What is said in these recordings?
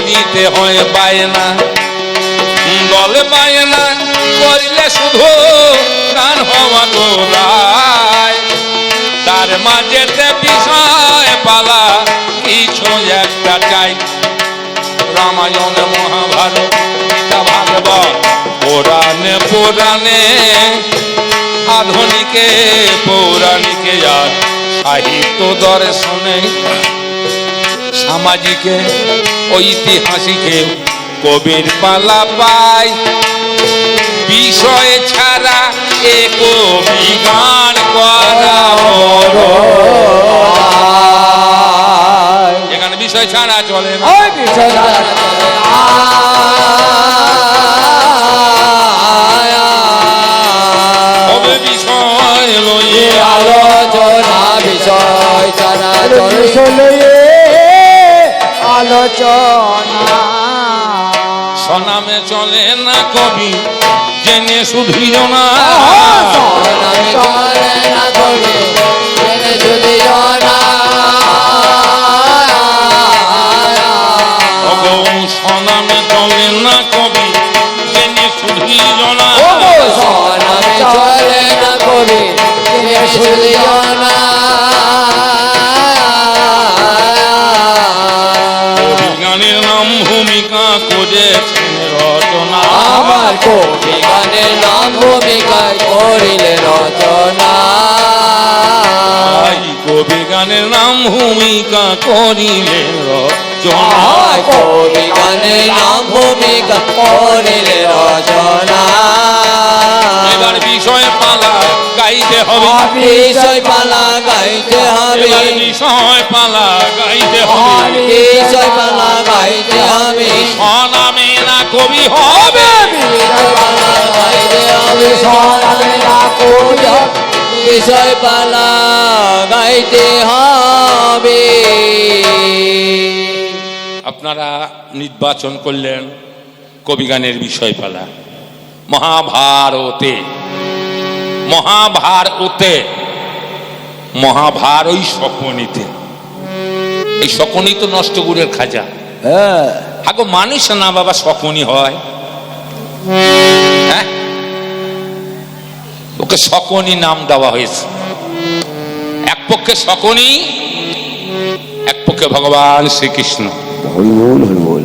করিতে হয় বায়না। দল বায়না, করিলে শুধু গান হওয়া গোড়ায় তার মাঝেতে বিষয় পালা, কিছু একটা চাই। রামায়ণ, মহাভারত ভাগবত, পুরাণে পুরাণে, আধুনিকে, পৌরাণিকে আর সাহিত্য দর্শনে, সামাজিকে ঐতিহাসিকে কবির পালা পায় বিষয় ছাড়া এ কবি গান করা এখানে বিষয় ছাড়া চলে না। বিষয় দ্বারা বিষয় লইয়ে আলোচনা বিষয় জানা চলে আলোচনা। সনামে চলে না কবি জেনে শুধিল না। সনামে চলে না কবি জেনে জনা ওগো সনামে চলে না কবি জেনে শুধিল না। সনামে চলে না কবি জেনে যদি জনা করেছেন রচনা। আমার কবি গানের নাম ভূমিকায় করিলে রচনা। কবি গানের নাম ভূমিকা করিলে রচনা। কবি গানের নাম ভূমিকা করিলে রচনা। এবার বিষয় পালা গাইতে হবে। বিষয় পালা গাইতে হবে। বিষয় পালা গাইতে হবে। বিষয় পালা গাইতে হবে। সনামে না কবি হবে। বিষয় পালা গাইতে হবে। সরাবে না কবি বিষয় পালা গাইতে হবে। আপনারা নির্বাচন করলেন কবিগানের বিষয় পালা। মহাভারতে। মহাভারতে মহাভার ওই স্বপনীতে। এই শকুনি তো নষ্ট গুড়ের খাজা। হ্যাঁ। আগো মানুষ না বাবা শকুনি হয়। হ্যাঁ? ওকে শকুনি নাম দেওয়া হয়েছে। এক পক্ষে শকুনি এক পক্ষে ভগবান শ্রীকৃষ্ণ।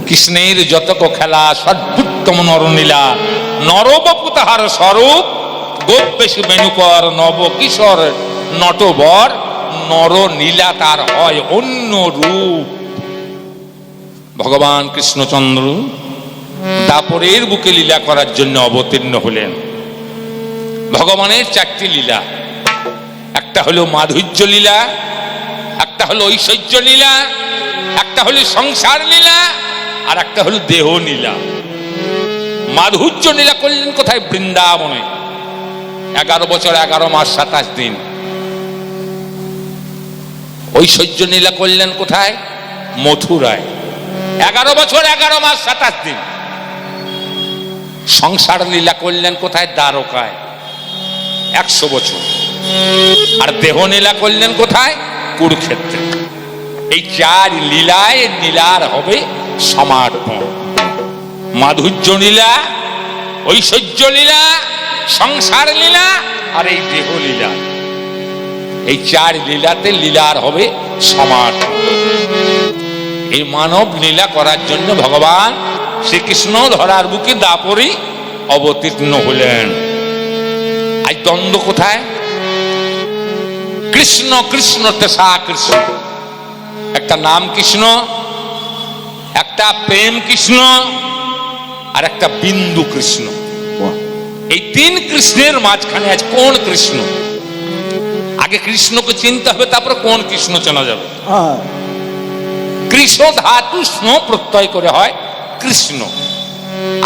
কৃষ্ণের যতক খেলা সদ্ভুত্তম নরনীলা নরবপু তাহার স্বরূপ গোপবেশু বেণুকর নব কিশোর নটবর নর নীলা তার হয় অন্য রূপ। ভগবান কৃষ্ণচন্দ্র দাপরের বুকে লীলা করার জন্য অবতীর্ণ হলেন। ভগবানের চারটি লীলা। একটা হলো মাধুর্য লীলা, একটা হলো ঐশ্বর্য লীলা, একটা হলো সংসার লীলা, আর একটা হলো দেহ লীলা। মাধুর্য লীলা করলেন কোথায়? বৃন্দাবনে। এগারো বছর, এগারো মাস, সাতাশ দিন। ঐশ্বর্য লীলা করলেন কোথায়? মথুরায়। এগারো বছর, এগারো মাস, সাতাশ দিন। সংসার লীলা করলেন কোথায়? দ্বারকায়। একশো বছর। আর দেহ লীলা করলেন কোথায়? কুরুক্ষেত্রে। এই চার লীলায় লীলার হবে সমার্পণ মাধুর্য লীলা, ঐশ্বর্য লীলা, সংসার লীলা আর এই দেহ লীলা। এই চার লীলাতে লীলার হবে সমার্পণ এই মানব লীলা করার জন্য ভগবান শ্রীকৃষ্ণ ধরার বুকে দাপরি অবতীর্ণ হলেন। আজ দ্বন্দ্ব কোথায়? কৃষ্ণ কৃষ্ণ তেসা কৃষ্ণ। একটা নাম কৃষ্ণ একটা প্রেম কৃষ্ণ আর একটা বিন্দু কৃষ্ণ। এই তিন কৃষ্ণের মাঝখানে আজ কোন কৃষ্ণ? আগে কৃষ্ণকে চিনতে হবে তারপর কোন কৃষ্ণ চেনা যাবে? কৃষ্ণ ধাতু স্ন প্রত্যয় করে হয় কৃষ্ণ।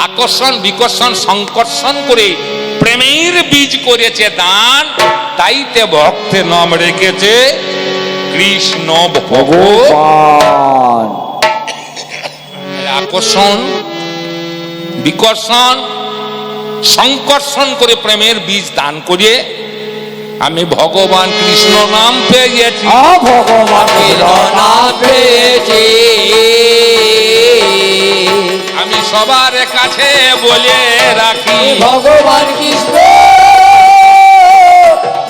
আকর্ষণ বিকর্ষণ সংকর্ষণ করে প্রেমের বীজ করেছে দান তাইতে ভক্তে নাম রেখেছে কৃষ্ণ ভগবান। আকর্ষণ বিকর্ষণ সংকর্ষণ করে প্রেমের বীজ দান করিয়ে আমি ভগবান কৃষ্ণ নাম পেয়ে গেছি ভগবানের নাম পেয়েছি। সবার কাছে বলে রাখি। ভগবান কৃষ্ণ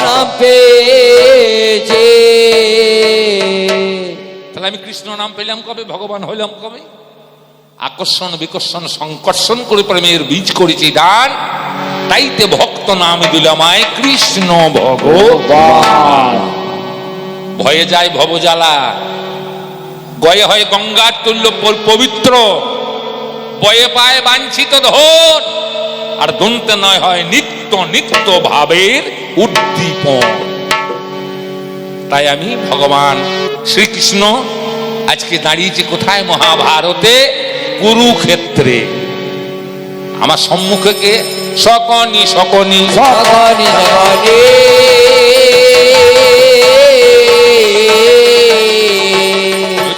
নাম পেয়েছে। তাহলে আমি কৃষ্ণ নাম পেলাম কবে? ভগবান হইলাম কবে? আকর্ষণ, বিকর্ষণ, সংকর্ষণ করে প্রেমের বীজ করেছি দান তাইতে ভক্ত নাম দিলামায় কৃষ্ণ ভগবান। ভয়ে যায় ভবজালা। গয়ে হয় গঙ্গার তুল্য পবিত্র। বয়ে পায় বাঞ্ছিত ধন। আর দন্তে নয় হয় নিত্য নিত্য ভাবের উদ্দীপন। তাই আমি ভগবান শ্রীকৃষ্ণ আজকে দাঁড়িয়েছে কোথায় মহাভারতে? কুরুক্ষেত্রে। আমার সম্মুখে কে? সকনি সকনি। সকনি সকনি।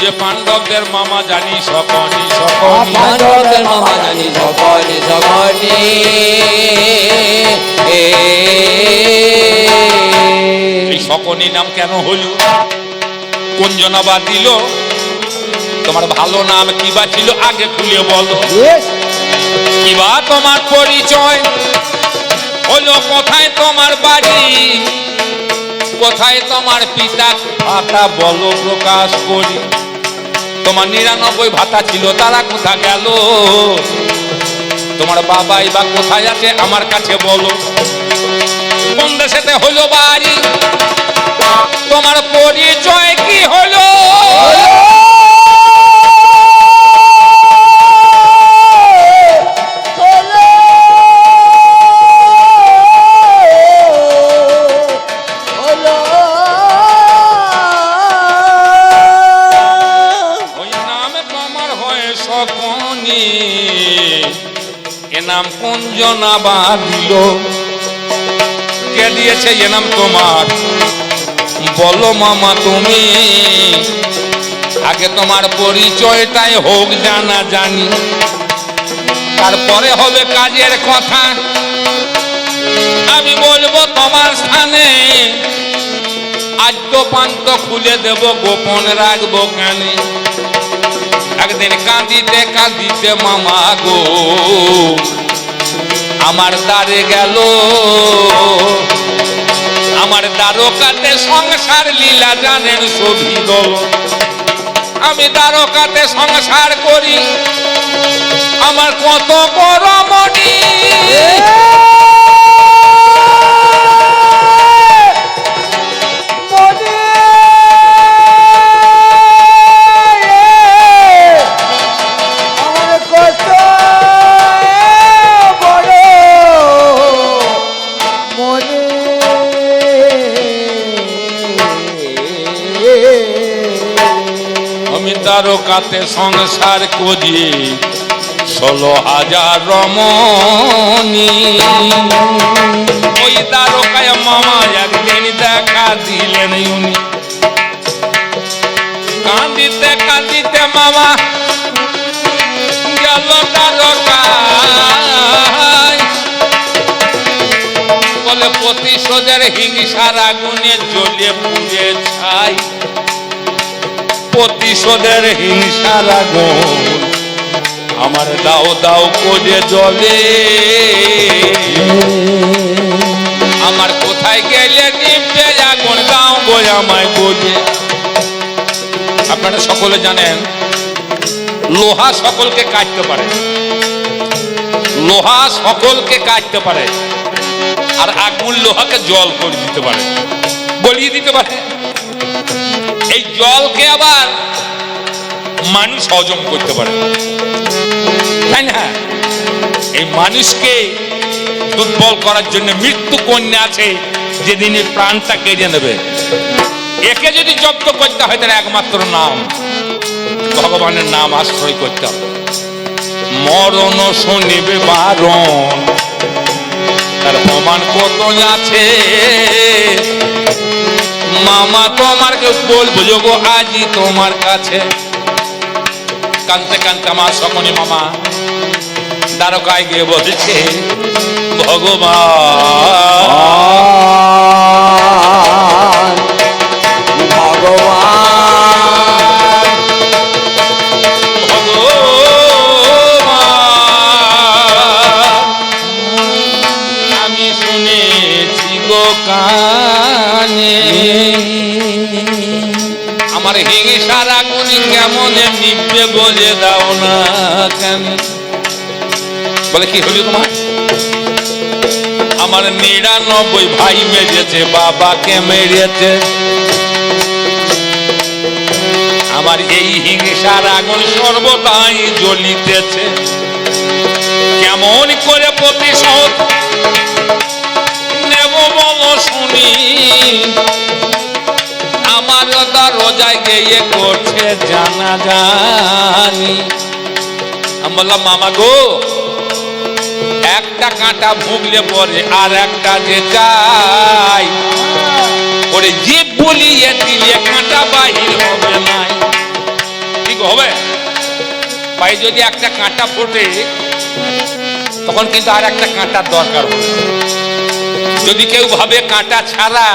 যে পাণ্ডবদের মামা জানি সকনি সকনি। পাণ্ডবের মামা জানি সকনি সকনি। এই সকনি নাম কেন হলো? কোন জনাবা দিল? তোমার ভালো নাম কিবা ছিল? আগে খুলে বলো। কিবা তোমার পরিচয়? হলো কোথায় তোমার বাড়ি? কোথায় তোমার পিতা? ভাতা বলো প্রকাশ করি। তোমার নিরানব্বই ভাতা ছিল তারা কোথা গেল? তোমার বাবাই বা কোথায় আছে আমার কাছে বলো। কোন দেশেতে হলো বাড়ি? তোমার পরিচয় কি হলো। জনাবা দিল কে দিয়েছে এ তোমার? বলো মামা তুমি। আগে তোমার পরিচয়টাই হোক, জানা জানি। তারপরে হবে কাজের কথা। আমি বলব তোমার স্থানে। আদ্য পান্ত খুলে দেব, গোপন রাখব কানে। একদিন কাঁদিতে কাঁদিতে মামা গো। আমার দ্বারে গেল। আমার দ্বারকাতে সংসার লীলা জানেন শোভিত আমি দ্বারকাতে সংসার করি। আমার কত বড় মনি দ্বারকাতে সংসার করি। ষোলো হাজার রমণী। ওই দ্বারকায় মামা একদিন দেখা দিলেন উনি। কাঁদিতে কাঁদিতে মামা গেল বলে, প্রতিশোধের হিংসার আগুনে জ্বলে পুড়ে ছাই। প্রতিশোধের হিংসার আগুন আমার দাও দাও করে জলে। আমার কোথায় গেলে নিবে আগুন দাও গো আমায় বোঝে আপনারা সকলে জানেন, লোহা সকলকে কাটতে পারে। লোহা সকলকে কাটতে পারে। আর আগুন লোহাকে জল করে দিতে পারে। গলিয়ে দিতে পারে। এই জলকে আবার মানুষ হজম করতে পারে। তাই না? এই মানুষকে দুর্বল করার জন্য মৃত্যু কন্যা আছে, যেদিন প্রাণটা কেড়ে নেবে। একে যদি জব্দ করতে হয় তাহলে একমাত্র নাম। ভগবানের নাম আশ্রয় করতে হবে। মরণ শুনিবে বারণ। তার প্রমাণ কত আছে? মামা, তোমার বলব যোগ আজি তোমার কাছে। কানতে কানতে আমার সকনি মামা, দ্বারকায় গিয়ে ভগবান। ভগবান আমার হিংসার আগুন কেমন নিবে বোঝে দাও না কেন? বলে কি হইল তোমার? আমার নিরানব্বই ভাই মেরেছে বাবাকে মেরেছে। আমার এই হিংসার আগুন সর্বদাই জ্বলিতেছে। কেমন করে প্রতিশোধ নেব বল শুনি। রোজায় গিয়ে করছে জানা জানি। আমি বললাম, মামা গো, একটা কাঁটা ভুগলে পরে আর একটা যে চাই। ওরে জীব বলিয়ে দিলে কাঁটা বাহির হবে নাই ঠিক হবে? পায়ে যদি একটা কাঁটা ফোটে, তখন কিন্তু আর একটা কাঁটার দরকার যদি কেউ ভাবে কাঁটা ছাড়া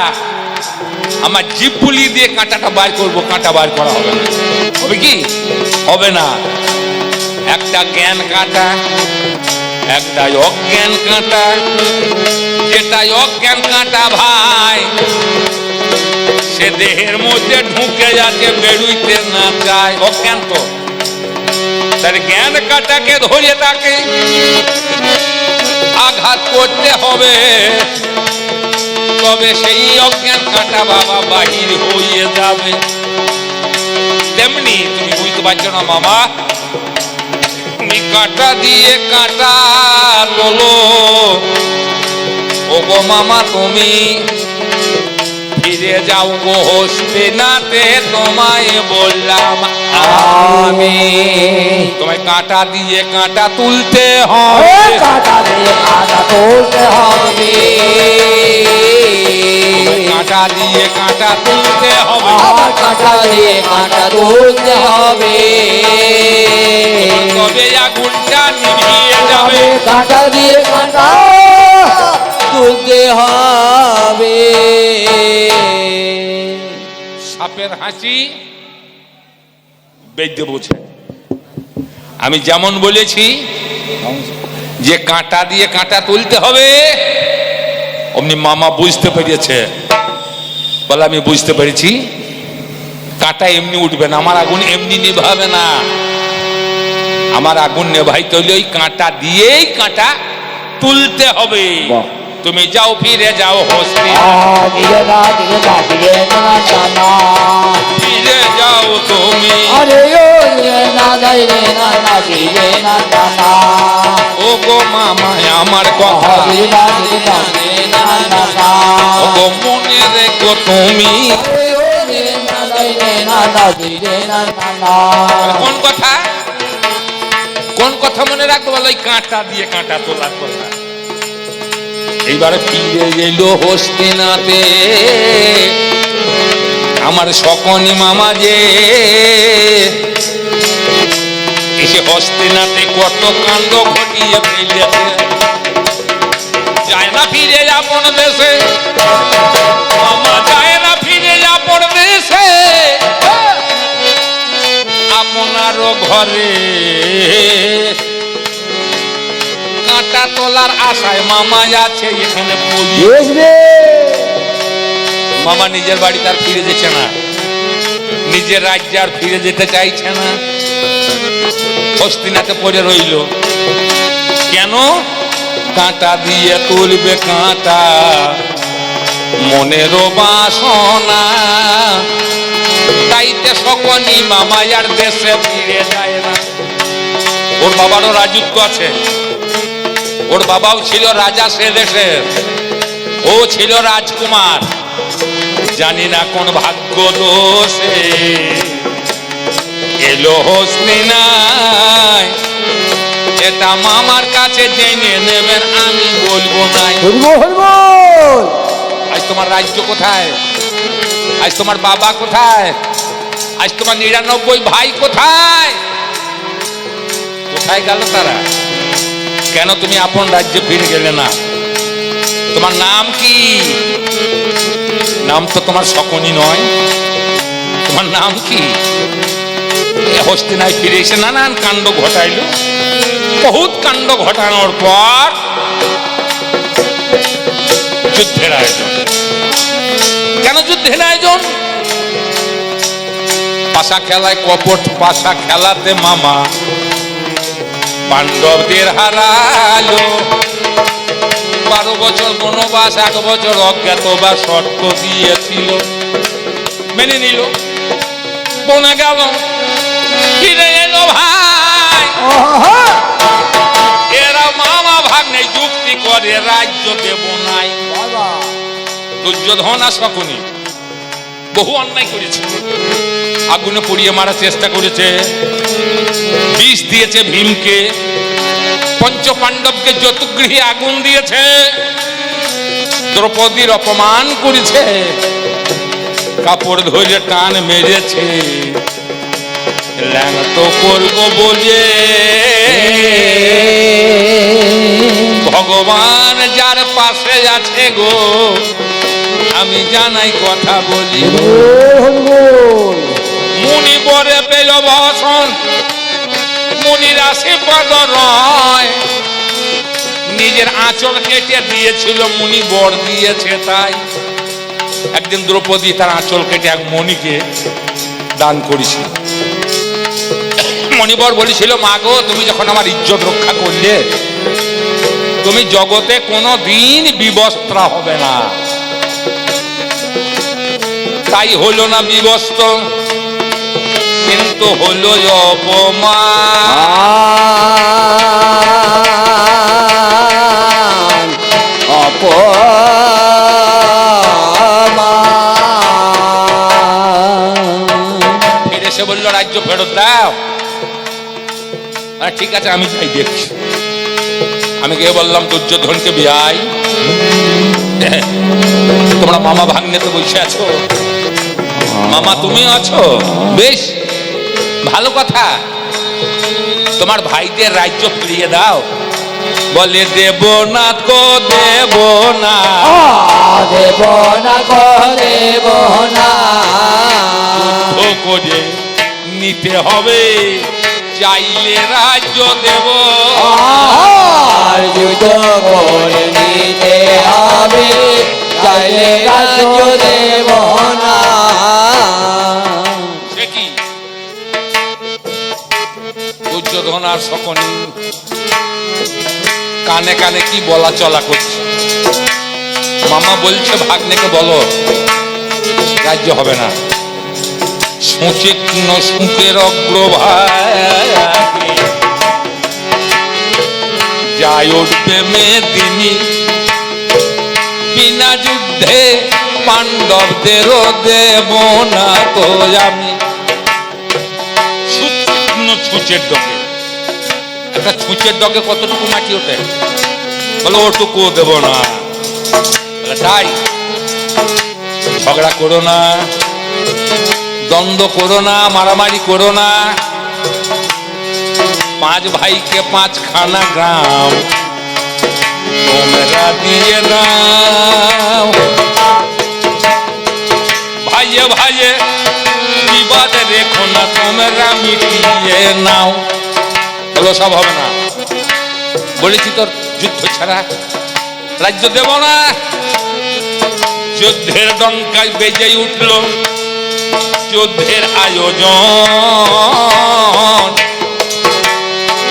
আমার জিপ পুলি দিয়ে কাঁটাটা বার করব, কাঁটা বার করা হবে না। হবে কি? হবে না। একটা জ্ঞান কাঁটা একটা অজ্ঞান কাঁটা। যেটা অজ্ঞান কাঁটা ভাই, সে দেহের মধ্যে ঢুকে যাচ্ছে, বেরুইতে না চায়। অজ্ঞান তো। তার জ্ঞান কাটাকে ধরে তাকে আঘাত করতে হবে। তবে সেই অজ্ঞান কাটা বাবা বাহির হয়ে যাবে। তেমনি তুমি বুঝতে পারছ না মামা তুমি কাটা দিয়ে কাটা তোলো। ও মামা, তুমি ফিরে যাও গো হস্তিনাতে তোমায় বললাম আমি। তোমায় কাঁটা দিয়ে কাঁটা তুলতে হবে। কাঁটা দিয়ে কাটা তুলতে হবে। কাঁটা দিয়ে কাঁটা তুলতে হবে। কাঁটা দিয়ে কাঁটা তুলতে হবে। তবে আগুনটা নিভিয়ে যাবে। কাঁটা দিয়ে কাটা তুলতে হবে? সাপের হাসি বেদ্য বোঝে আমি যেমন বলেছি যে কাঁটা দিয়ে কাঁটা তুলতে হবে অমনি মামা বুঝতে পেরেছে। বলে আমি বুঝতে পেরেছি কাঁটা এমনি উঠবে না আমার আগুন এমনি নিভাবে না। আমার আগুন নেভাইতে হলে ওই কাঁটা দিয়েই কাঁটা তুলতে হবে। বাহ। তুমি যাও ফিরে যাও হস্তি ফিরে যাও তুমি। ও গো মামা আমার কথা ও গো মনে রেখো তুমি। কোন কথা? কোন কথা মনে রাখব বলো? কাঁটা দিয়ে কাঁটা তোলার কথা। এইবারে ফিরে এলো হস্তিনাতে। আমার সকনি মামা যে, এসে হস্তিনাতে কত কাণ্ড ঘটিয়ে ফেলেছে। যায় না ফিরে আপন দেশে, মামা যায় না ফিরে আপন দেশে। আপনারও ঘরে কাঁটা তোলার আশায় মামা আছে এখানে বুঝবে মামা নিজের বাড়ি তার ফিরে যেছে না। নিজের রাজ্যে আর ফিরে যেতে চাইছে না। হস্তিনাতে পড়ে রইল। কেন? কাঁটা দিয়ে তুলবে কাঁটা। মনের বাসনা। তাইতে সকলই মামায়ার দেশে ফিরে যায় না। ওর বাবারও রাজত্ব আছে। ওর বাবাও ছিল রাজা সে দেশের। ও ছিল রাজকুমার। জানি না কোন ভাগ্য দোষে। এলো হসনি নাই। এটা মামার কাছে জেনে নেবেন আমি বলব নাই। আজ তোমার রাজ্য কোথায়? আজ তোমার বাবা কোথায়? আজ তোমার নিরানব্বই ভাই কোথায়? কোথায় গেল তারা? কেন তুমি আপন রাজ্যে ফিরে গেলে না? তোমার নাম কি? নাম তো তোমার শকুনি নয়। তোমার নাম কি? হস্তিনায় ফিরে এসে নানান কাণ্ড ঘটাইল। বহুত কাণ্ড ঘটানোর পর যুদ্ধের আয়োজন। কেন যুদ্ধের আয়োজন? পাশা খেলায় কপট, পাশা খেলাতে মামা। পাণ্ডবদের হারালো। বারো বছর বনবাস এক বছর অজ্ঞাত বা শর্ত দিয়েছিল। মেনে নিল। বনে গেল। ফিরে এলো ভাই। এরা মামা ভাগ্নে যুক্তি করে রাজ্য দেব নাই দুর্যোধন আর শকুনি বহু অন্যায় করেছে। আগুনে পুড়িয়ে মারার চেষ্টা করেছে। বিষ দিয়েছে ভীমকে। পঞ্চ পাণ্ডবকে যতুগৃহে আগুন দিয়েছে। দ্রৌপদীর অপমান করেছে। কাপড় ধরে টান মেরেছে। ল্যাংটো করব বলে। ভগবান যার পাশে আছে গো আমি জানাই কথা বলি। মুনি পরে পেল বসন মুনির আশীর্বাদ নয় নিজের আঁচল কেটে দিয়েছিল, মুনি বর দিয়েছে তাই। একদিন দ্রৌপদী তার আঁচল কেটে এক মণিকে দান করেছিল। মণিবর বলেছিল, মা গো, তুমি যখন আমার ইজ্জত রক্ষা করলে, তুমি জগতে কোনো দিন বিবস্ত্রা হবে না। তাই হলো না বিবস্ত্র। কিন্তু হলো অপমান। ফিরে এসে বলল রাজ্য ফেরত দাও। ঠিক আছে আমি যাই দেখছি। আমি গিয়ে বললাম দুর্যোধনকে বিয়াই। তোমরা মামা ভাগ্নেতে বসে আছো? মামা তুমি আছো? বেশ। ভালো কথা। তোমার ভাইদের রাজ্য ফিরিয়ে দাও। বলে দেব না তো দেব না। দেব না গো দেব না। ও করে নিতে হবে চাইলে রাজ্য দেব। আর যুদ্ধ করে নিতে আর সকনি কানে কানে কি বলা চলা করছে? মামা বলছে, ভাগ্নেকে বলো রাজ্য হবে না। সুচে সুখের অগ্রভাগ যাই বিনা যুদ্ধে পাণ্ডবদেরও দেব না তো আমি। শুকনো ছুঁচের ডগে একটা ছুঁচের ডগে কতটুকু মাটি ওঠে? বলো ওটুকুও দেব না। তাই? ঝগড়া করো না, দ্বন্দ্ব করো না, মারামারি করো না। পাঁচ ভাইকে পাঁচ খানা গ্রাম, তোমরা দিয়ে দাও। ভাইয়ে ভাইয়ে, বিবাদ রেখো না, তোমরা মিটিয়ে নাও। বলো সব হবে না। বলেছি তোর যুদ্ধ ছাড়া, রাজ্য দেব না। যুদ্ধের ডঙ্কায় বেজে উঠল যুদ্ধের আয়োজন।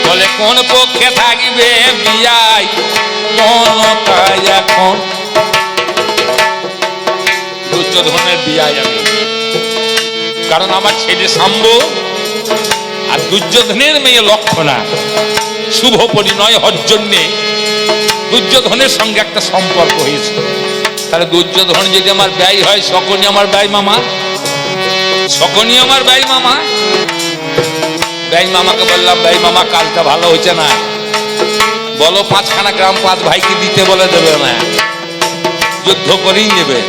বলে কোন পক্ষে থাকবে বিয়াই? কোন এখন। দুর্যোধনের বিয়াই আমি। কারণ আমার ছেলে সাম্ব আর দুর্যোধনের মেয়ে লক্ষণা। শুভ পরিণয় হওয়ার জন্যে দুর্যোধনের সঙ্গে একটা সম্পর্ক হয়েছে। তাহলে দুর্যোধন যদি আমার ব্যয় হয় সকনি আমার ব্যয় মামা। সকনি আমার ব্যয় মামা। ব্যয় মামাকে বললাম, ব্যয় মামা, কালটা ভালো হয়েছে না। বলো, পাঁচখানা গ্রাম পাঁচ ভাইকে দিতে বলে দেবে না। যুদ্ধ করেই নেবে।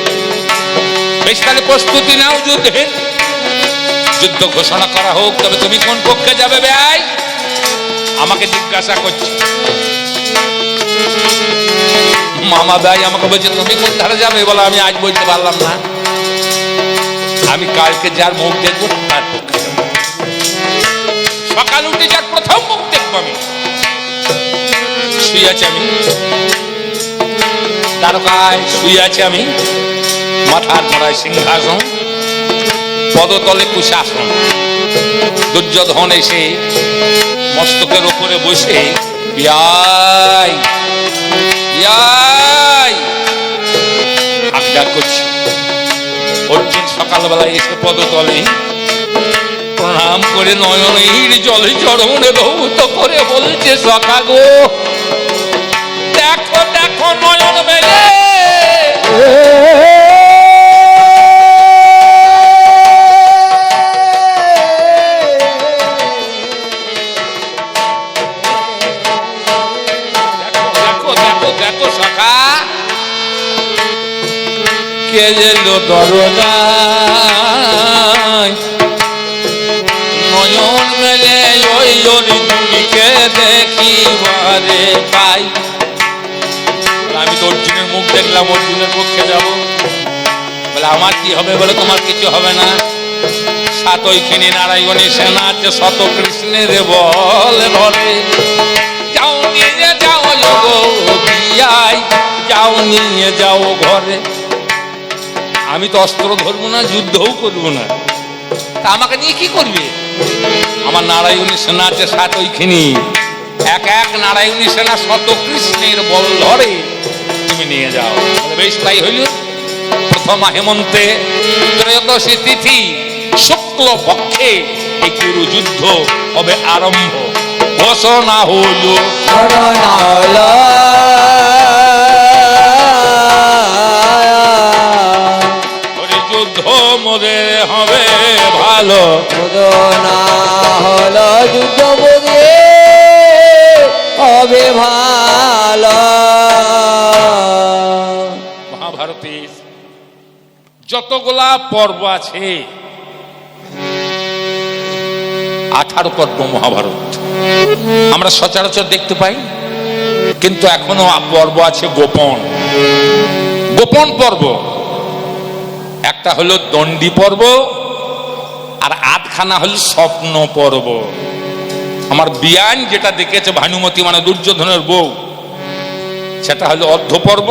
বেশ, তাহলে প্রস্তুতি নাও যুদ্ধে। যুদ্ধ ঘোষণা করা হোক, তবে তুমি কোন পক্ষে যাবে ব্যয়? আমাকে জিজ্ঞাসা করছে। মামা ব্যয় আমাকে বলছে, তুমি কোন ধারে যাবে? বলো, আমি আজ বলতে পারলাম না। আমি কালকে যার মুখ দেখব, তার। সকাল উঠে যার প্রথম মুখ দেখব আমি। শুয়ে আছি আমি। তারকায় শুয়ে আছি আমি। মাথার পড়ায় সিংহাসন। পদতলে কুশাসন। দুর্যোধন এসে মস্তকের উপরে বসে, ইয়াই আড্ডা করছে। অর্জুন সকালবেলা এসে পদতলে প্রণাম করে নয়নের জলে চরণে রৌত করে বলছে, সখা গো, দেখো দেখো নয়ন মেলে কে যেল দরদায় নয়ন মেলে ওই অর্জুনকে দেখিবারে পাই। আমি তো অর্জুনের মুখ দেখলাম, অর্জুনের পক্ষে যাব। বলে, আমার কি হবে বলে, তোমার কিছু হবে না। সাতইখানি নারায়ণী সেনা আছে, শত কৃষ্ণের বল ধরে। যাও নিয়ে যাও গো বিয়াই যাও নিয়ে যাও ঘরে। আমি তো অস্ত্র ধরবো না, যুদ্ধও করব না। তা আমাকে নিয়ে কি করবে? আমার নারায়ণী সেনা আছে সাত ওইখানি এক এক নারায়ণী সেনা শত কৃষ্ণের বল ধরে তুমি নিয়ে যাও। বেশ, তাই হইল। প্রথম হেমন্তে ত্রয়োদশী তিথি শুক্ল পক্ষে এই কুরু যুদ্ধ হবে আরম্ভ। ঘোষণা হলো ভালো মুদনা হলো যুদ্ধ বুঝে হবে ভালো। মহাভারতের যতগুলা পর্ব আছে আঠারো পর্ব মহাভারত। আমরা সচরাচর দেখতে পাই কিন্তু এখনও পর্ব আছে গোপন। গোপন পর্ব একটা হলো দণ্ডি পর্ব আর আধখানা হল স্বপ্ন পর্ব। আমার বিয়ান যেটা দেখেছে ভানুমতি মানে দুর্যোধনের বউ, সেটা হলো অর্ধ পর্ব।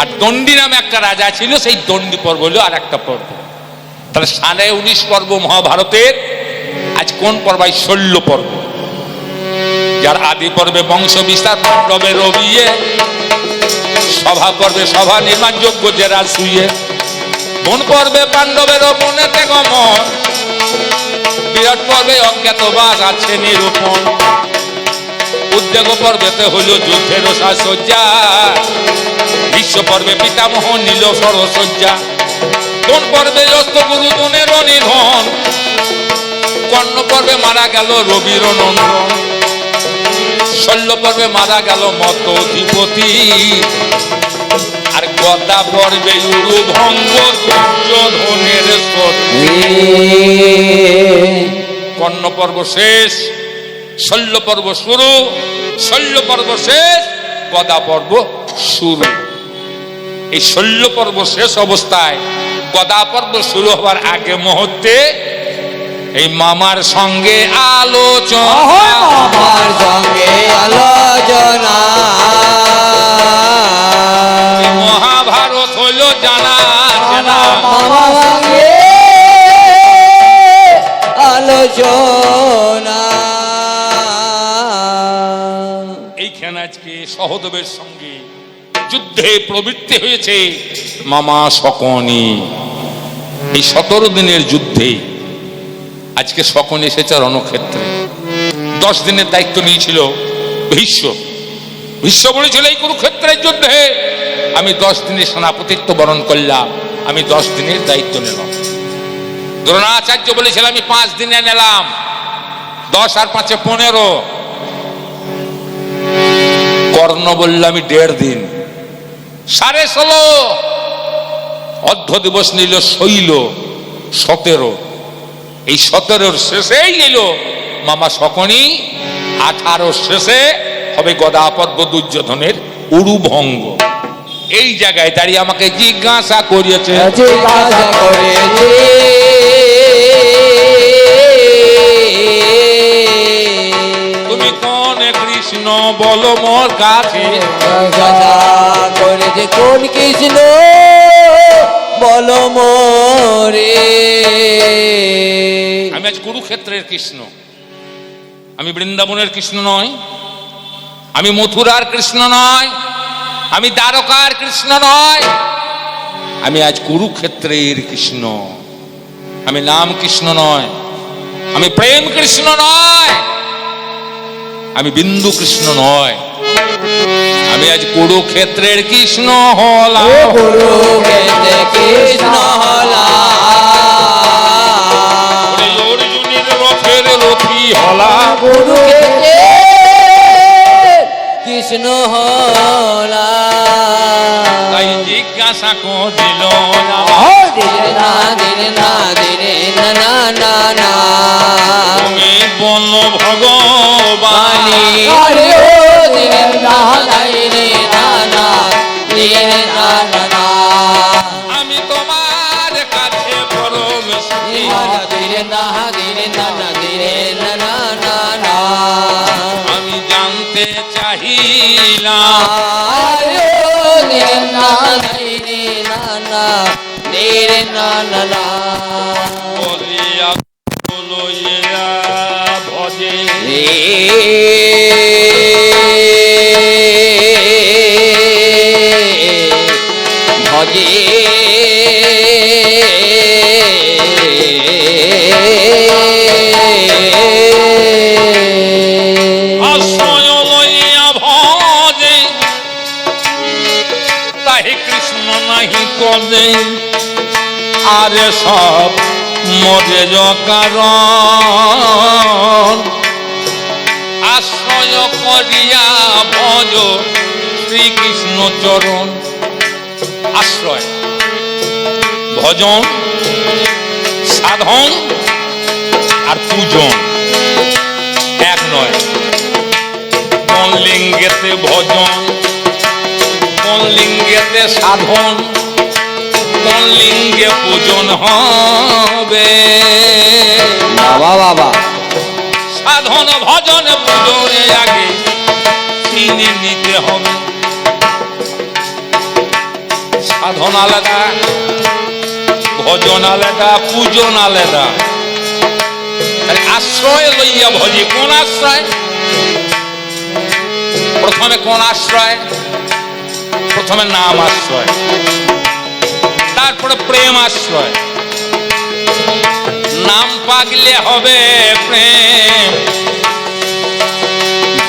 আর দণ্ডী নামে একটা রাজা ছিল, সেই দণ্ডী পর্ব হলো আর একটা পর্ব। তাহলে সাড়ে উনিশ পর্ব মহাভারতের, আজ কোন পর্বাই ষোল্ল পর্ব। যার আদি পর্বে বংশ বিস্তার পাণ্ডবে রবিয়ে, সভা পর্বে সভা, নির্মাণ যোগ্য জেরা শুয়ে কোন পর্বে পাণ্ডবের মনেতে গমন বিরাট পর্বে অজ্ঞাতবাস আছে নিরূপণ। উদ্যোগ পর্বেতে হইল যুদ্ধের সাজসজ্জা। বিশ্ব পর্বে পিতামহ নীল সরসজ্জা। কোন পর্বে যস্ত গুরুজনের নিধন কর্ণ পর্বে মারা গেল রবির নন্দন। শল্য পর্বে মারা গেল মত অধিপতি। গদা পর্বে উরু ভঙ্গ দুর্যোধনের কর্ণ পর্ব শেষ শল্য পর্ব শুরু শল্য পর্ব শেষ গদা পর্ব শুরু। এই শল্য পর্ব শেষ অবস্থায় গদা পর্ব শুরু হওয়ার আগে মুহূর্তে এই মামার সঙ্গে আলোচনা। আমার সঙ্গে আলোচনা। জানা জানা। আমার সঙ্গে আলোচনা। এইখানে আজকে সহদেবের সঙ্গে যুদ্ধে প্রবৃত্তি হয়েছে মামা শকনি। এই সতেরো দিনের যুদ্ধে আজকে শকন এসেছে রণক্ষেত্রে। দশ দিনের দায়িত্ব নিয়েছিল ভীষ্ম ভীষ্ম বলেছিল এই কুরুক্ষেত্রের যুদ্ধে আমি দশ দিনের সেনাপতিত্ব বরণ করলাম। আমি দশ দিনের দায়িত্ব নিলাম। দ্রোণাচার্য বলেছিল আমি পাঁচ দিনে নিলাম। দশ আর পাঁচে পনেরো। কর্ণ বলল, আমি দেড় দিন। সাড়ে ষোলো। অর্ধ দিবস নিল শৈল, সতেরো। এই সতেরোর শেষেই এলো মামা শকনি। আঠারো শেষে হবে গদা পর্ব দুর্যোধনের উরুভঙ্গ। এই জায়গায় দাঁড়িয়ে আমাকে জিজ্ঞাসা করিয়েছে। জিজ্ঞাসা করেছি। তুমি কোন কৃষ্ণ বলো মোর কাছে? করেছে কোন কৃষ্ণ বল মোরে? আমি আজ কুরুক্ষেত্রের কৃষ্ণ। আমি বৃন্দাবনের কৃষ্ণ নয়। আমি মথুরার কৃষ্ণ নয়। আমি দ্বারকার কৃষ্ণ নয়। আমি আজ কুরুক্ষেত্রের কৃষ্ণ। আমি নাম কৃষ্ণ নয়। আমি প্রেম কৃষ্ণ নয়। আমি বিন্দু কৃষ্ণ নয়। আমি আজ কুরুক্ষেত্রের কৃষ্ণ হলাম। কৃষ্ণ হলা অর্জুনের রথের রথি হলাম। গুরু কৃষ্ণ হলা তাই জিজ্ঞাসা করিল না দিলে না দিলে না দিলে না না না না তুমি বল ভগবান আরে ও দিলে না দিলে না না দিলে না না না আমি তোমার কাছে পরম সুখী। দিলে না দিলে না না দিলে না না না না আমি জানতে চাহিলাম আরে ও দিলে না দিলে না না দিলে না না না। বলিয়া লইয়া ভজে। আরে সব মজে কারণ। আশ্রয় করিয়া ভজ শ্রীকৃষ্ণ চরণ। আশ্রয়। ভজন, সাধন আর পূজন। এক নয়। কোন লিঙ্গেতে ভজন, কোন লিঙ্গেতে সাধন। কোন লিঙ্গে পূজন হবে। বাবা বাবা। সাধন ভজন পূজনে আগে চিনে নিতে হবে। সাধন আলাদা ভজন আলাদা পূজন আলাদা। আশ্রয় লইয়া ভজি কোন আশ্রয়? প্রথমে কোন আশ্রয়? প্রথমে নাম আশ্রয়। তারপরে প্রেম আশ্রয়। নাম পাগলে হবে প্রেম।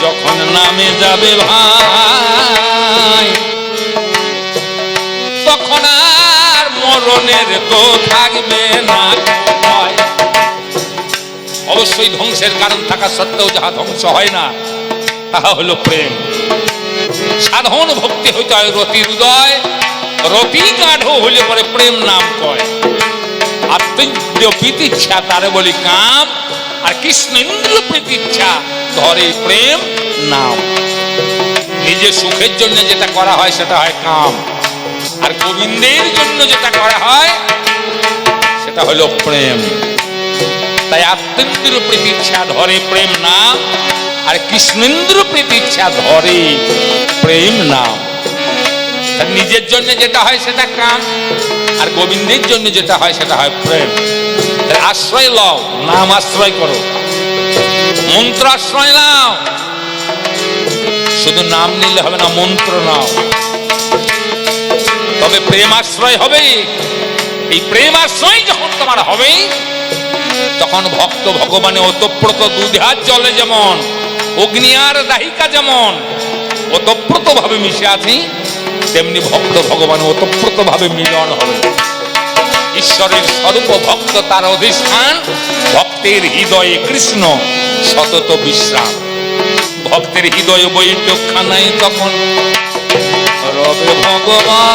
যখন নামে যাবে ভাই, তখন আর মরণের তো থাকবে না। অবশ্যই ধ্বংসের কারণ থাকা সত্ত্বেও যাহা ধ্বংস হয় না, তাহা হলো প্রেম। সাধন ভক্তি হইতে হয় রতি হৃদয় রতি গাঢ় হইলে পরে প্রেম নাম কয়। আত্মীয় প্রীতিচ্ছা, তারে বলি কাম, আর কৃষ্ণ ইন্দ্র প্রীতিচ্ছা, ধরে প্রেম নাম। নিজের সুখের জন্য যেটা করা হয়, সেটা হয় কাম। আর গোবিন্দের জন্য যেটা করা হয়, সেটা হলো প্রেম। তাই আত্মেন্দ্র প্রীতিচ্ছা, ধরে প্রেম নাম, আর কৃষ্ণেন্দ্র প্রীতিচ্ছা, ধরে প্রেম নাম। নিজের জন্য যেটা হয় সেটা কাম, আর গোবিন্দের জন্য যেটা হয় সেটা হয় প্রেম। আশ্রয় লও, নাম আশ্রয় করো। মন্ত্র আশ্রয় নাও। শুধু নাম নিলে হবে না, মন্ত্র নাও। তবে প্রেম আশ্রয় হবে এই প্রেম আশ্রয় যখন তোমার হবে তখন ভক্ত ভগবানে ওতপ্রত দুধার জলে যেমন, অগ্নি আর দাহিকা যেমন ওতপ্রত ভাবে মিশে আছি। তেমনি ভক্ত ভগবান ওতপ্রোত ভাবে মিলন হবে। ঈশ্বরের স্বরূপ ভক্ত তার অধিষ্ঠান, ভক্তের হৃদয়ে কৃষ্ণ সতত বিশ্রাম। ভক্তের হৃদয়ে বৈঠকখানায় তখন রবে ভগবান!